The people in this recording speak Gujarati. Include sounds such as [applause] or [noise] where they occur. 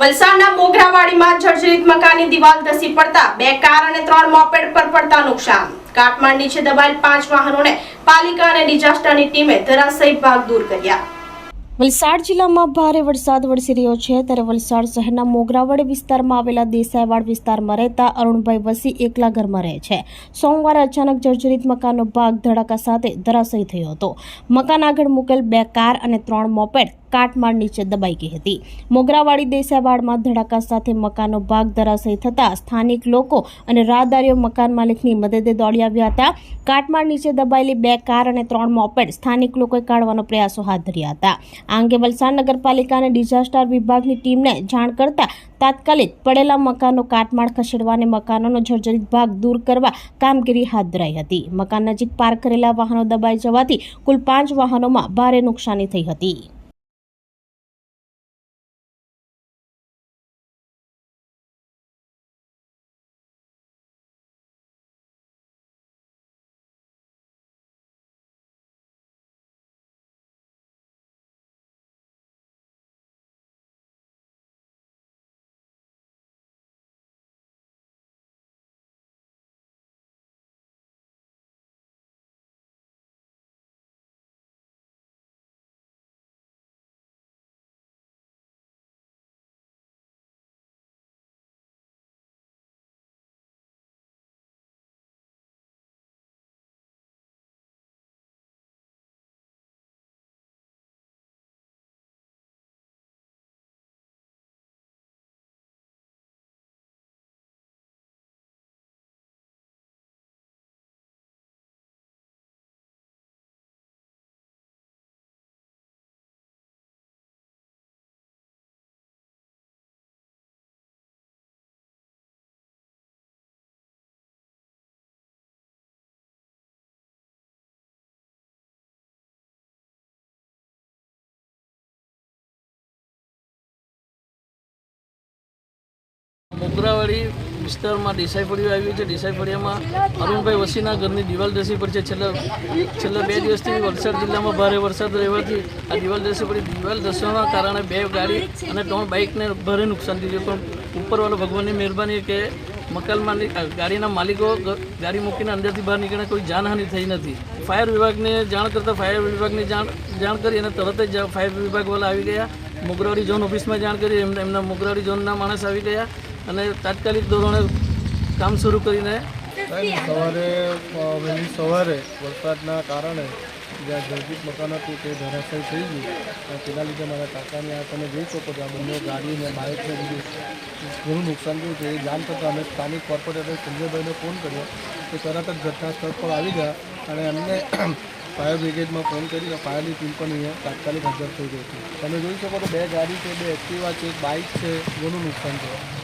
વલસાડના મોગરાવાડીમાં જર્જરિત મકાનની દિવાલ ધસી પડતા બે કાર અને ત્રણ મોપેડ પર પડતા નુકસાન. કાટમાળ નીચે દબાયેલ પાંચ વાહનોને પાલિકા અને ડિઝાસ્ટરની ટીમે ધરાશયી ભાગ દૂર કર્યા. વલસાડ જિલ્લામાં ભારે વરસાદ વરસી રહ્યો છે, ત્યારે વલસાડ શહેરના મોગરાવાડી વિસ્તારમાં આવેલા દેસાઈવાડ વિસ્તારમાં રહેતા અરુણભાઈ વસી એકલા ઘરમાં રહે છે. સોમવારે અચાનક જર્જરિત મકાનનો ભાગ ધડાકા સાથે ધરાશયી થયો હતો. મકાન આગળ મૂકેલ બે કાર અને ત્રણ મોપેડ કાટમાળ નીચે દબાઈ ગઈ હતી. મોગરાવાડી દેસાઈવાડમાં ધડાકા સાથે મકાનનો ભાગ ધરાશયી થતાં સ્થાનિક લોકો અને રાહદારીઓ મકાન માલિકની મદદે દોડી આવ્યા હતા. કાટમાળ નીચે દબાયેલી બે કાર અને ત્રણ મોપેડ સ્થાનિક લોકોએ કાઢવાનો પ્રયાસો હાથ ધર્યા હતા. આ અંગે વલસાડ નગરપાલિકા અને ડિઝાસ્ટર વિભાગની ટીમને જાણ કરતા તાત્કાલિક પડેલા મકાનો કાટમાળ ખસેડવા અને મકાનોનો જર્જરિત ભાગ દૂર કરવા કામગીરી હાથ ધરાઈ હતી. મકાન નજીક પાર્ક કરેલા વાહનો દબાઈ જવાથી કુલ પાંચ વાહનોમાં ભારે નુકસાની થઈ હતી. મોગરાવાડી વિસ્તારમાં દેસાઈ ફળિયું આવ્યું છે. દેસાઈ ફળિયામાં અરુણભાઈ વસીના ઘરની દિવાલ દસી પર છે. છેલ્લા છેલ્લા બે દિવસથી વલસાડ જિલ્લામાં ભારે વરસાદ રહેવાથી આ દિવાલ દસી પડી. દિવાલ દસવાના કારણે બે ગાડી અને ત્રણ બાઇકને ભારે નુકસાન થયું પણ ઉપરવાળો ભગવાનની મહેરબાની કે મકાન માલિક ગાડીના માલિકો ગાડી મૂકીને અંદરથી બહાર નીકળ્યા કોઈ જાનહાનિ થઈ નથી. ફાયર વિભાગને જાણ કરતાં ફાયર વિભાગને જાણ જાણ કરી અને તરત જ ફાયર વિભાગવાળા આવી ગયા. મોગરાવાડી ઝોન ઓફિસમાં જાણ કરી. એમને એમના મોગરાવાડી ઝોનના માણસ આવી ગયા. અને તાત્કાલિક ધોરણે કામ શરૂ કરીને સવારે વહેલી સવારે વરસાદના કારણે જ્યાં જર્જિત મકાન હતું તે ધરાશય થઈ ગયું. તેના લીધે મારા કાકાને આ તમે જોઈ શકો છો, આ બંને ગાડી ને બાઇકને બધું ઘણું નુકસાન થયું છે. એ જાણ કરતાં અમે સ્થાનિક કોર્પોરેટર સંજયભાઈને ફોન કર્યો તે તરત જ ઘટના સ્થળ પર આવી ગયા અને એમને [clears throat] ફાયર બ્રિગેડમાં ફોન કરી ફાયરની ટીમ પણ અહીંયા તાત્કાલિક હાજર થઈ ગઈ હતી તમે જોઈ શકો તો બે ગાડી છે, બે એક્ટિવા છે, એક બાઇક છે, ઘણું નુકસાન થયું.